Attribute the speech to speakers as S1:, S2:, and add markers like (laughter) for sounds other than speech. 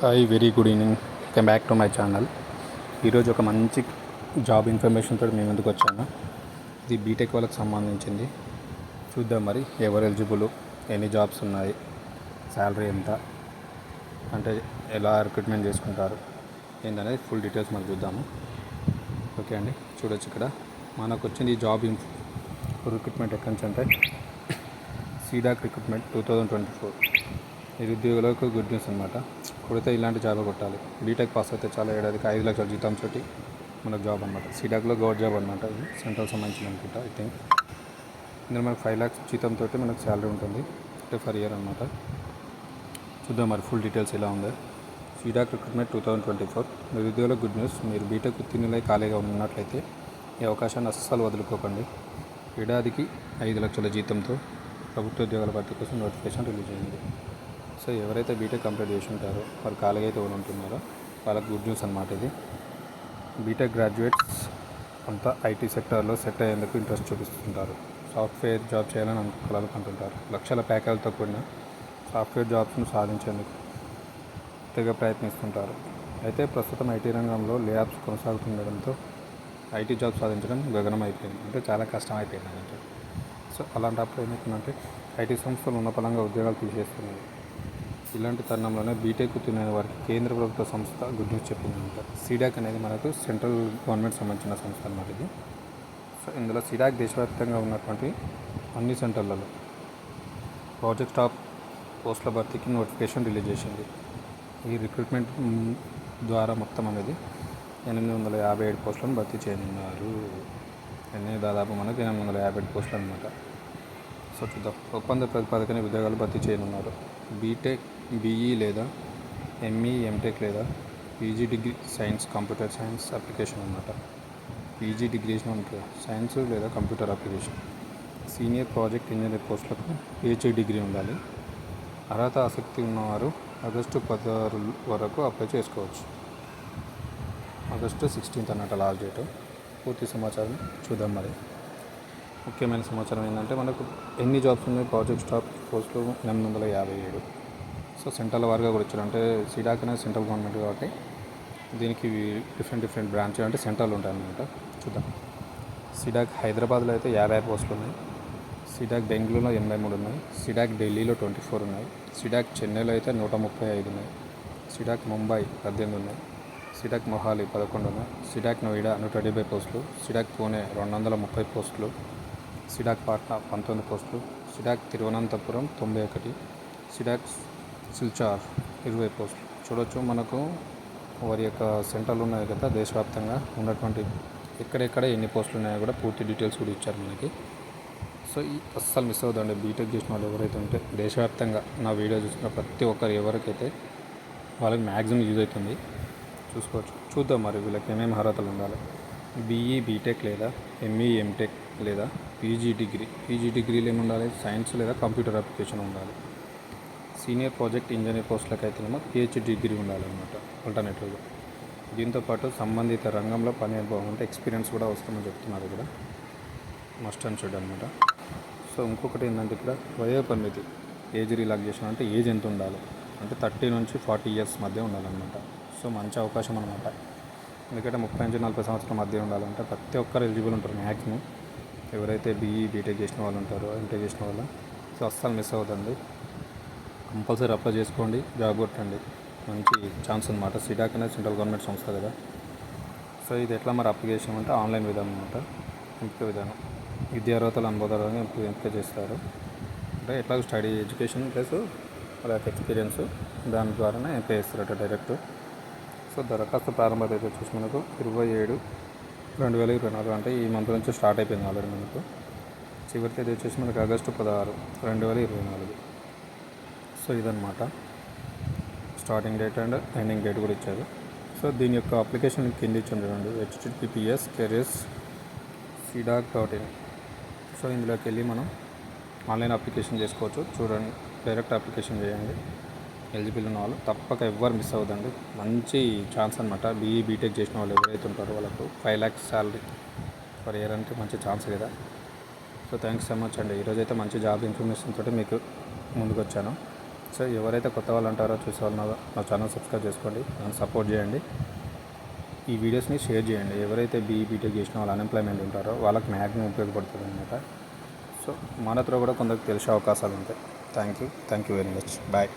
S1: Hi very good evening. Come back to my channel. ఈరోజు ఒక మంచి జాబ్ ఇన్ఫర్మేషన్తో మేము ముందుకు వచ్చాను ఇది బీటెక్ వాళ్ళకి సంబంధించింది. చూద్దాం మరి ఎవరు ఎలిజిబుల్ ఎన్ని జాబ్స్ ఉన్నాయి శాలరీ ఎంత అంటే ఎలా రిక్రూట్మెంట్ చేసుకుంటారు ఏంటనేది ఫుల్ డీటెయిల్స్ మనం చూద్దాము. ఓకే అండి చూడొచ్చు ఇక్కడ. మనకు వచ్చింది ఈ జాబ్ ఇన్ఫ్ రిక్రూట్మెంట్ ఎక్కడి నుంచి అంటే (coughs) CDAC recruitment two thousand twenty four. నిరుద్యోగులకు గుడ్ న్యూస్ అనమాట కొడితే ఇలాంటి జాబ్ కొట్టాలి. బీటెక్ పాస్ అయితే చాలా ఏడాదికి ఐదు లక్షల జీతం తోటి మనకు జాబ్ అనమాట సీడాక్లో గవర్నమెంట్ జాబ్ అనమాట ఇది. సెంట్రల్ సంబంధించిన అనుకుంటా ఐ థింక్ ఇందులో మనకు ఫైవ్ ల్యాక్స్ జీతంతో మనకు శాలరీ ఉంటుంది. అంటే ఫర్ ఇయర్ అనమాట చూద్దాం మరి ఫుల్ డీటెయిల్స్ ఎలా ఉందో. CDAC recruitment two thousand twenty four నిరుద్యోగులకు గుడ్ న్యూస్ మీరు బీటెక్ ఉత్తీర్ణులై ఖాళీగా ఉన్నట్లయితే ఈ అవకాశాన్ని అస్సలు వదులుకోకండి. ఏడాదికి ఐదు లక్షల జీతంతో ప్రభుత్వ ఉద్యోగాల భర్తీ కోసం నోటిఫికేషన్ రిలీజ్ అయింది సో ఎవరైతే బీటెక్ కంప్లీట్ చేసి ఉంటారో వారు ఖాళీగా అయితే ఉంటున్నారో వాళ్ళకి గుడ్ న్యూస్ అనమాట ఇది. బీటెక్ గ్రాడ్యుయేట్స్ అంతా ఐటీ సెక్టార్లో సెట్ అయ్యేందుకు ఇంట్రెస్ట్ చూపిస్తుంటారు. సాఫ్ట్వేర్ జాబ్ చేయాలని అనుకోవాలనుకుంటుంటారు లక్షల ప్యాకేజీలతో కూడిన సాఫ్ట్వేర్ జాబ్స్ను సాధించేందుకు తెగ ప్రయత్నిస్తుంటారు. అయితే ప్రస్తుతం ఐటీ రంగంలో లేఆప్స్ కొనసాగుతుండడంతో ఐటీ జాబ్ సాధించడం గగనం అయిపోయింది అంటే చాలా కష్టం అయిపోయింది అంటే సో అలాంటప్పుడు ఏమవుతుందంటే ఐటీ సంస్థలు ఉన్న పరంగా ఉద్యోగాలు తీసేస్తున్నాయి ఇలాంటి తరుణంలోనే బీటెక్ తినే వారికి కేంద్ర ప్రభుత్వ సంస్థ గుడ్ న్యూస్ చెప్పిందంట. సిడాక్ అనేది మనకు సెంట్రల్ గవర్నమెంట్ సంబంధించిన సంస్థ అన్నమాట ఇది. సో ఇందులో సిడాక్ దేశవ్యాప్తంగా ఉన్నటువంటి అన్ని సెంటర్లలో ప్రాజెక్ట్ స్టాఫ్ పోస్టుల భర్తీకి నోటిఫికేషన్ రిలీజ్ చేసింది. ఈ రిక్రూట్మెంట్ ద్వారా మొత్తం అనేది ఎనిమిది వందల యాభై ఏడు పోస్టులను భర్తీ చేయనున్నారు. ఎన్ని దాదాపు మనకు ఎనిమిది వందల యాభై ఏడు పోస్టులు అనమాట సో చూద్దాం. ఒప్పంద ప్రతిపాదకన ఉద్యోగాలు భర్తీ చేయనున్నారు. బీటెక్ బీఈ లేదా ఎంఈ ఎంటెక్ లేదా PG degree science computer science application అనమాట పీజీ డిగ్రీస్ ఉంటుంది సైన్స్ లేదా computer application. Senior project engineer పోస్టులకు పిహెచ్డి డిగ్రీ ఉండాలి. అర్హత ఆసక్తి ఉన్నవారు ఆగస్టు పదహారు వరకు అప్లై చేసుకోవచ్చు. ఆగస్టు సిక్స్టీన్త్ అన్నట్టు లాస్ట్ డేట్. పూర్తి సమాచారం చూద్దాం మరి. ముఖ్యమైన సమాచారం ఏంటంటే మనకు ఎన్ని జాబ్స్ ఉన్నాయి? ప్రాజెక్ట్ స్టాఫ్ పోస్టులు ఎనిమిది వందల యాభై ఏడు. సో సెంట్రల్ వారిగా కూడా ఇచ్చారు అంటే సిడాక్ అనేది సెంట్రల్ గవర్నమెంట్ కాబట్టి దీనికి డిఫరెంట్ డిఫరెంట్ బ్రాంచ్ అంటే సెంట్రల్ ఉంటాయన్నమాట. చూద్దాం. సిడాక్ హైదరాబాద్లో అయితే యాభై ఆరు పోస్టులు ఉన్నాయి. సిడాక్ బెంగళూరులో ఎనభై మూడు ఉన్నాయి. సిడాక్ ఢిల్లీలో ట్వంటీ ఫోర్ ఉన్నాయి. సిడాక్ చెన్నైలో అయితే నూట ముప్పై ఐదు ఉన్నాయి. సిడాక్ ముంబై పద్దెనిమిది ఉన్నాయి. సిడాక్ మొహాలి పదకొండు ఉన్నాయి. సిడాక్ నోయిడా నూట డెబ్బై పోస్టులు సిడాక్ పూణే రెండు వందల ముప్పై పోస్టులు సిడాక్ పాట్నా పంతొమ్మిది పోస్టులు సిడాక్ తిరువనంతపురం తొంభై ఒకటి సిడాక్ సిల్చార్ ఇరవై పోస్టులు. చూడొచ్చు మనకు వారి యొక్క సెంటర్లు ఉన్నాయి కదా దేశవ్యాప్తంగా ఉన్నటువంటి ఎక్కడెక్కడ ఎన్ని పోస్టులు ఉన్నాయో కూడా పూర్తి డీటెయిల్స్ కూడా ఇచ్చారు మనకి. సో ఈ అస్సలు మిస్ అవుతుందండి బీటెక్ చేసిన వాళ్ళు ఎవరైతే ఉంటే దేశవ్యాప్తంగా నా వీడియో చూసిన ప్రతి ఒక్కరు ఎవరికైతే వాళ్ళకి మ్యాక్సిమం యూజ్ అవుతుంది చూసుకోవచ్చు. చూద్దాం మరి వీళ్ళకి ఏమేమి అర్హతలు ఉండాలి. బీఈ బీటెక్ లేదా ఎంఈ ఎంటెక్ లేదా పీజీ డిగ్రీ పీజీ డిగ్రీలు ఏమి ఉండాలి సైన్స్ లేదా కంప్యూటర్ అప్లికేషన్ ఉండాలి. సీనియర్ ప్రాజెక్ట్ ఇంజనీర్ పోస్టులకు అయితేనేమో పిహెచ్డి డిగ్రీ ఉండాలన్నమాట ఆల్టర్నేటివ్గా దీంతోపాటు సంబంధిత రంగంలో పని అనుభవం అంటే ఎక్స్పీరియన్స్ కూడా వస్తుందని చెప్తున్నారు ఇక్కడ. మస్ట్ అండ్ షుడ్ అనమాట సో ఇంకొకటి ఏంటంటే ఇక్కడ వయో పరిమితి ఏజ్ రిలాక్సేషన్ అంటే ఏజ్ ఎంత ఉండాలి? అంటే థర్టీ నుంచి ఫార్టీ ఇయర్స్ మధ్య ఉండాలన్నమాట. సో మంచి అవకాశం అనమాట ఎందుకంటే ముప్పై నుంచి నలభై సంవత్సరాల మధ్య ఉండాలంటే ప్రతి ఒక్కరు ఎలిజిబుల్ ఉంటారు మ్యాక్సిమం ఎవరైతే బీఈ బీటెక్ చేసిన వాళ్ళు ఉంటారో ఎంటెక్ చేసిన వాళ్ళు సో అస్సలు మిస్ అవుతుంది కంపల్సరీ అప్లై చేసుకోండి జాబ్ కొట్టండి. మంచి ఛాన్స్ అనమాట సిడాక్ అనేది సెంట్రల్ గవర్నమెంట్ సంస్థ కదా. సో ఇది ఎట్లా మరి అప్లికేషన్ అంటే ఆన్లైన్ విధానం అనమాట ఎంపిక విధానం. విద్యార్హతలు అనుభవాలను ఎంపిక ఎంపిక చేస్తారు. అంటే ఎట్లా స్టడీ ఎడ్యుకేషన్ ప్లస్ వాళ్ళ ఎక్స్పీరియన్స్ దాని ద్వారానే ఎంపిక చేస్తారట డైరెక్ట్ సో దరఖాస్తు ప్రారంభ తేదీ వచ్చేసి మనకు ఇరవై ఏడు రెండు వేల ఇరవై నాలుగు అంటే ఈ మంత్ నుంచి స్టార్ట్ అయిపోయింది ఆల్రెడీ మనకు. చివరి తేదీ వచ్చేసి మనకి ఆగస్టు పదహారు రెండు వేల ఇరవై నాలుగు. సో ఇదనమాట starting date and ending date కూడా ఇచ్చారు. సో దీని యొక్క అప్లికేషన్ కింద ఇచ్చి చూడండి. HTTPS careers CDAC dot in. So ఇందులోకి వెళ్ళి మనం ఆన్లైన్ అప్లికేషన్ చేసుకోవచ్చు. చూడండి డైరెక్ట్ అప్లికేషన్ చేయండి. ఎలిజిబుల్ ఉన్న వాళ్ళు తప్పక ఎవ్వరు మిస్ అవ్వదండి మంచి ఛాన్స్ అనమాట బీఈ బీటెక్ చేసిన వాళ్ళు ఎవరైతే ఉంటారో వాళ్ళకు five lakhs salary per year అంటే మంచి ఛాన్స్ కదా. సో థ్యాంక్స్ సో మచ్ అండి. ఈరోజు అయితే మంచి జాబ్ ఇన్ఫర్మేషన్ తోటి మీకు ముందుకు వచ్చాను సో ఎవరైతే కొత్త వాళ్ళు ఉంటారో చూసే వాళ్ళు నా- నా ఛానల్ సబ్స్క్రైబ్ చేసుకోండి. నన్ను సపోర్ట్ చేయండి. ఈ వీడియోస్ని షేర్ చేయండి. ఎవరైతే బీఈ బీటెక్ చేసిన వాళ్ళు అన్ఎంప్లాయ్మెంట్ ఉంటారో వాళ్ళకి మ్యాక్సిమం ఉపయోగపడుతుంది అనమాట సో మనతో కూడా కొందరికి తెలిసే అవకాశాలు ఉంటాయి. Thank you. Thank you very much. Bye.